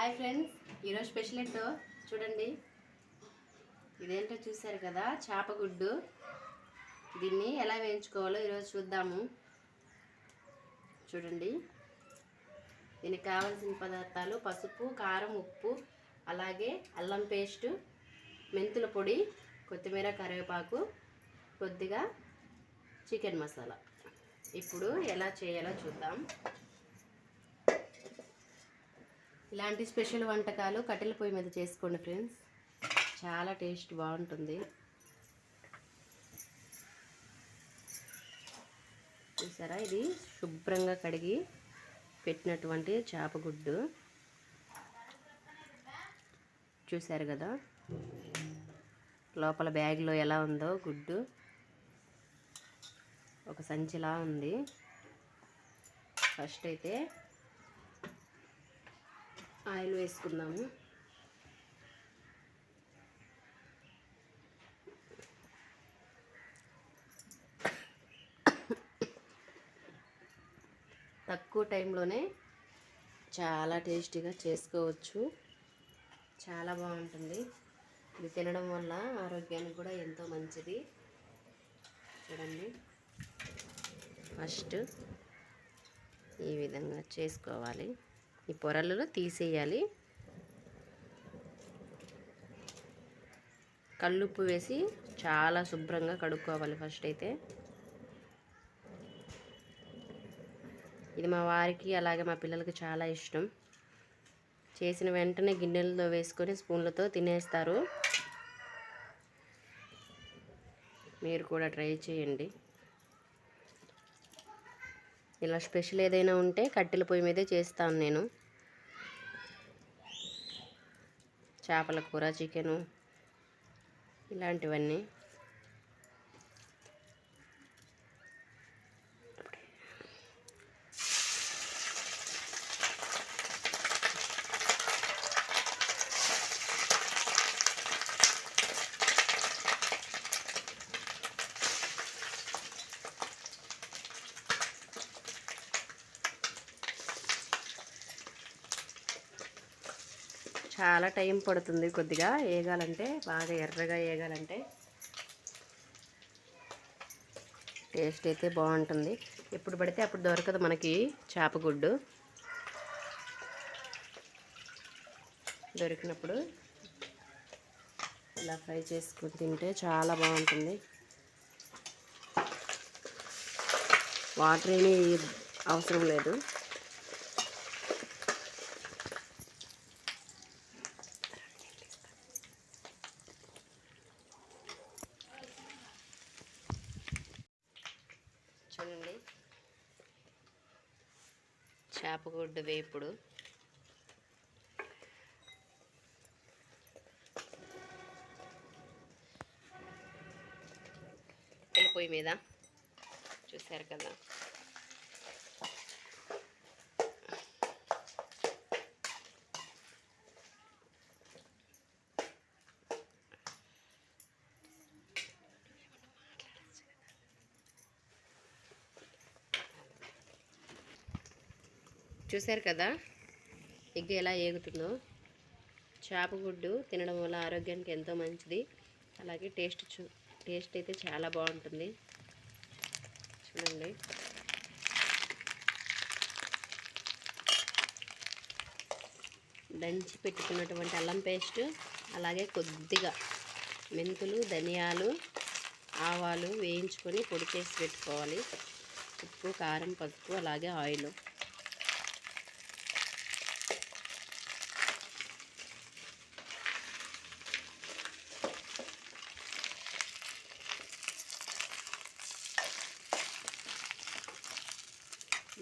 Hi friends ఈరోజు special ఏంటో చూడండి. ఇదేంటో చూశారు కదా చేపగుడ్డు. దీన్ని ఎలా వేయించుకోవాలో ఈరోజు చూద్దాము. చూడండి. దీనికి కావాల్సిన పదార్థాలు పసుపు కారం ఉప్పు అలాగే అల్లం పేస్ట్ మెంతుల పొడి కొత్తిమీర కరివేపాకు కొద్దిగా చికెన్ మసాలా. ఇప్పుడు ఎలా చేయాలో చూద్దాం. ఇలాంటి స్పెషల్ వంటకాలు కట్టెల పొయ్యి మీద చేసుకోండి ఫ్రెండ్స్. చాలా టేస్ట్ బాగుంటుంది. చూసారా? ఇది శుభ్రంగా కడిగి పెట్టినటువంటి చేపగుడ్డు చూశారు కదా? లోపల బ్యాగ్లో ఎలా ఉందో గుడ్డు. ఒక సంచిలా ఉంది. ఫస్ట్ అయితే ఆయిల్ వేసుకుందాము. తక్కువ టైంలోనే చాలా టేస్టీగా చేసుకోవచ్చు. చాలా బాగుంటుంది. ఇది తినడం వల్ల ఆరోగ్యానికి కూడా ఎంతో మంచిది. చూడండి. ఫస్ట్ ఈ విధంగా చేసుకోవాలి. ఈ పొరలను తీసేయాలి. కళ్ళుప్పు వేసి చాలా శుభ్రంగా కడుక్కోవాలి ఫస్ట్ అయితే. ఇది మా వారికి అలాగే మా పిల్లలకి చాలా ఇష్టం. చేసిన వెంటనే గిన్నెలతో వేసుకొని స్పూన్లతో తినేస్తారు. మీరు కూడా ట్రై చేయండి. ఇలా స్పెషల్ ఏదైనా ఉంటే కట్టెల పొయ్యి మీదే చేస్తాను నేను. చేపల కూర చికెను ఇలాంటివన్నీ. చాలా టైం పడుతుంది కొద్దిగా వేగాలంటే బాగా ఎర్రగా వేగాలంటే టేస్ట్ అయితే బాగుంటుంది. ఎప్పుడు పడితే అప్పుడు దొరకదు మనకి చేపగుడ్డు దొరికినప్పుడు ఇలా ఫ్రై చేసుకుని తింటే చాలా బాగుంటుంది. వాటర్ ఏమీ అవసరం లేదు చూడండి చేపగుడ్డు వేపుడు పొయ్యి మీద. చూశారు కదా. చూశారు కదా? ఎగ్ ఎలా ఏగుతుందో. చేపగుడ్డు తినడం వల్ల ఆరోగ్యానికి ఎంతో మంచిది. అలాగే టేస్ట్ చూ టేస్ట్ అయితే చాలా బాగుంటుంది. చూడండి. దంచి పెట్టుకున్నటువంటి అల్లం పేస్ట్ అలాగే కొద్దిగా మెంతులు ధనియాలు ఆవాలు వేయించుకొని పొడి చేసి పెట్టుకోవాలి. ఉప్పు కారం పసుపు అలాగే ఆయిల్.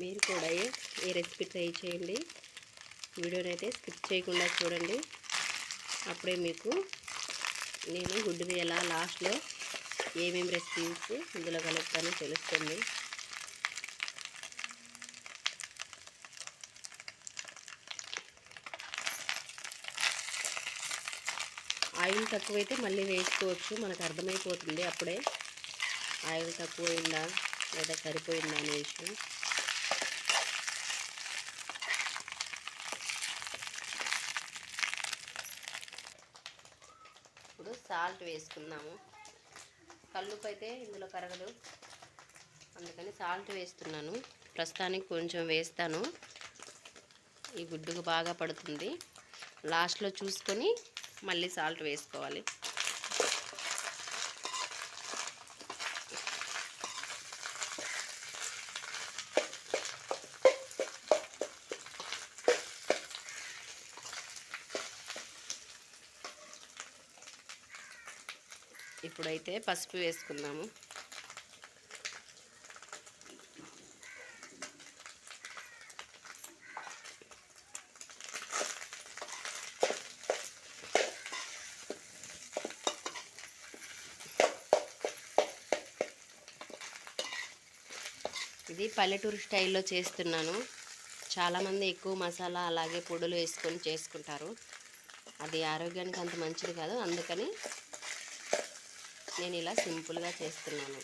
మీరు కూడా ఈ రెసిపీ ట్రై చేయండి. వీడియోని అయితే స్కిప్ చేయకుండా చూడండి. అప్పుడే మీకు నేను గుడ్డుని ఎలా లాస్ట్లో ఏమేమి రెసిపీస్ ఇందులో కలుపుతానో తెలుస్తుంది. ఆయిల్ తక్కువైతే మళ్ళీ వేసుకోవచ్చు. మనకు అర్థమైపోతుంది అప్పుడే. ఆయిల్ తక్కువైందా లేదా సరిపోయిందా అనే విషయం. ముందు సాల్ట్ వేసుకుందాము. కల్లుపు అయితే ఇందులో కరగదు. అందుకని సాల్ట్ వేస్తున్నాను. ప్రస్తుతానికి కొంచెం వేస్తాను. ఈ గుడ్డుకు బాగా పడుతుంది. లాస్ట్లో చూసుకొని మళ్ళీ సాల్ట్ వేసుకోవాలి. ఇప్పుడైతే పసుపు వేసుకుందాము. ఇది పల్లెటూరు స్టైల్లో చేస్తున్నాను. చాలామంది ఎక్కువ మసాలా అలాగే పొడులు వేసుకొని చేసుకుంటారు. అది ఆరోగ్యానికి అంత మంచిది కాదు. అందుకని నేను ఇలా సింపుల్గా చేస్తున్నాను.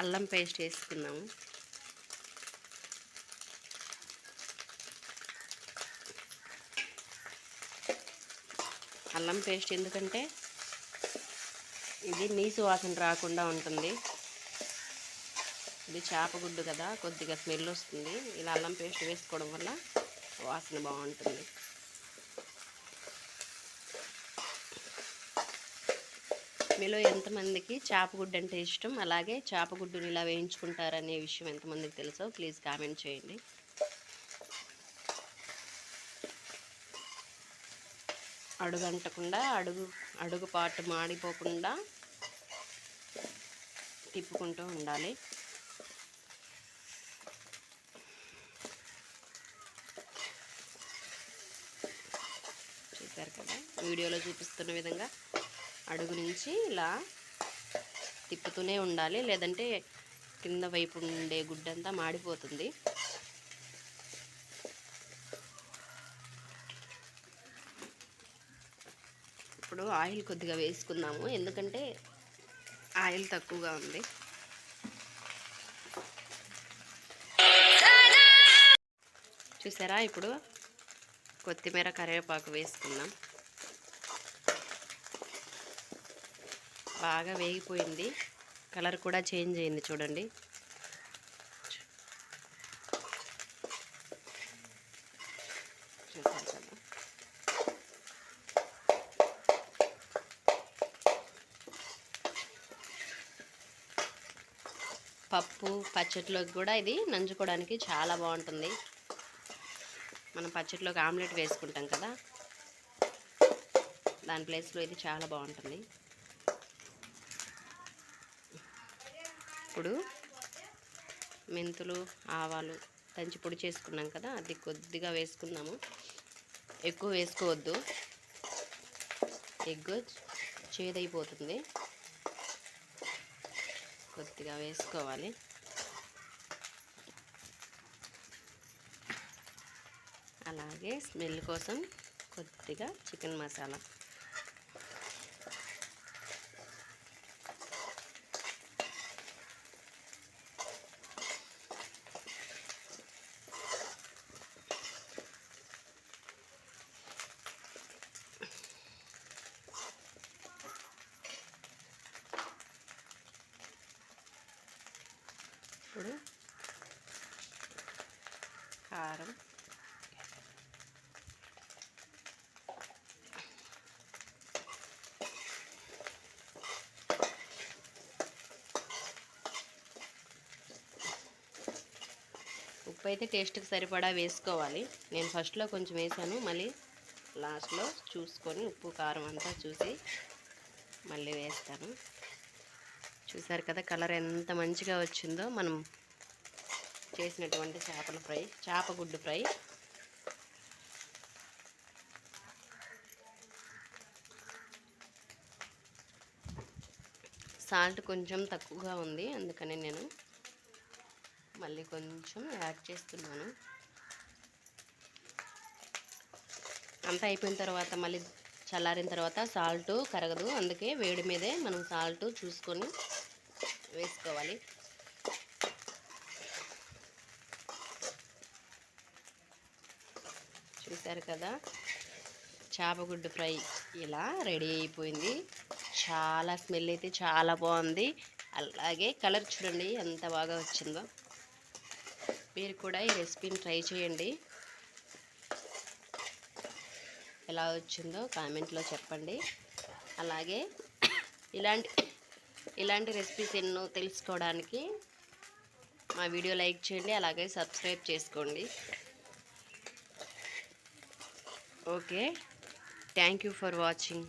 అల్లం పేస్ట్ వేసుకున్నాము అల్లం పేస్ట్ ఎందుకంటే ఇది నీసు వాసన రాకుండా ఉంటుంది. ఇది చేపగుడ్డు కదా కొద్దిగా స్మెల్ వస్తుంది. ఇలా అల్లం పేస్ట్ వేసుకోవడం వల్ల వాసన బాగుంటుంది. మీలో ఎంతమందికి చేపగుడ్డు అంటే ఇష్టం అలాగే చేపగుడ్డుని ఇలా వేయించుకుంటారనే విషయం ఎంతమందికి తెలుసో ప్లీజ్ కామెంట్ చేయండి. అడుగు అంటకుండా అడుగు అడుగు పాటు మాడిపోకుండా తిప్పుకుంటూ ఉండాలి. చూశారు కదా? వీడియోలో చూపిస్తున్న విధంగా అడుగు నుంచి ఇలా తిప్పుతూనే ఉండాలి. లేదంటే కింద వైపు ఉండే గుడ్డంతా మాడిపోతుంది. ఇప్పుడు ఆయిల్ కొద్దిగా వేసుకుందాము. ఎందుకంటే ఆయిల్ తక్కువగా ఉంది. చూసారా? ఇప్పుడు కొత్తిమీర కరివేపాకు వేసుకుందాం. బాగా వేగిపోయింది. కలర్ కూడా చేంజ్ అయింది చూడండి. చూసారు కదా. పప్పు పచ్చట్లోకి కూడా ఇది నంచుకోవడానికి చాలా బాగుంటుంది. మనం పచ్చట్లోకి ఆమ్లెట్ వేసుకుంటాం కదా. దాని ప్లేస్లో ఇది చాలా బాగుంటుంది. ఇప్పుడు మెంతులు ఆవాలు దంచి పొడి చేసుకున్నాం కదా అది కొద్దిగా వేసుకుందాము. ఎక్కువ వేసుకోవద్దు. ఎగ్ చేదైపోతుంది. కొద్దిగా వేసుకోవాలి. అలాగే స్మెల్ కోసం కొద్దిగా చికెన్ మసాలా. ఇప్పుడు కారం. ఉప్పు అయితే టేస్ట్కి సరిపడా వేసుకోవాలి. నేను ఫస్ట్లో కొంచెం వేసాను మళ్ళీ లాస్ట్లో చూసుకొని ఉప్పు కారం అంతా చూసి మళ్ళీ వేస్తాను. చూసారు కదా కలర్ ఎంత మంచిగా వచ్చిందో మనం చేసినటువంటి చేపల ఫ్రై చేప గుడ్డు ఫ్రై. సాల్ట్ కొంచెం తక్కువగా ఉంది అందుకని నేను మళ్ళీ కొంచెం యాడ్ చేస్తున్నాను. అంతా అయిపోయిన తర్వాత మళ్ళీ చల్లారిన తర్వాత సాల్ట్ కరగదు అందుకే వేడి మీదే మనం సాల్ట్ చూసుకొని వేసుకోవాలి. చూసారు కదా? చేపగుడ్డు ఫ్రై ఇలా రెడీ అయిపోయింది. చాలా స్మెల్ అయితే చాలా బాగుంది. అలాగే కలర్ చూడండి ఎంత బాగా వచ్చిందో. మీరు కూడా ఈ రెసిపీని ట్రై చేయండి. ఎలా వచ్చిందో కామెంట్లో చెప్పండి. అలాగే ఇలాంటి ఇలాంటి రెసిపీస్ ఎన్నో తెలుసుకోవడానికి మా వీడియో లైక్ చేయండి అలాగే సబ్స్క్రైబ్ చేసుకోండి. Okay thank you for watching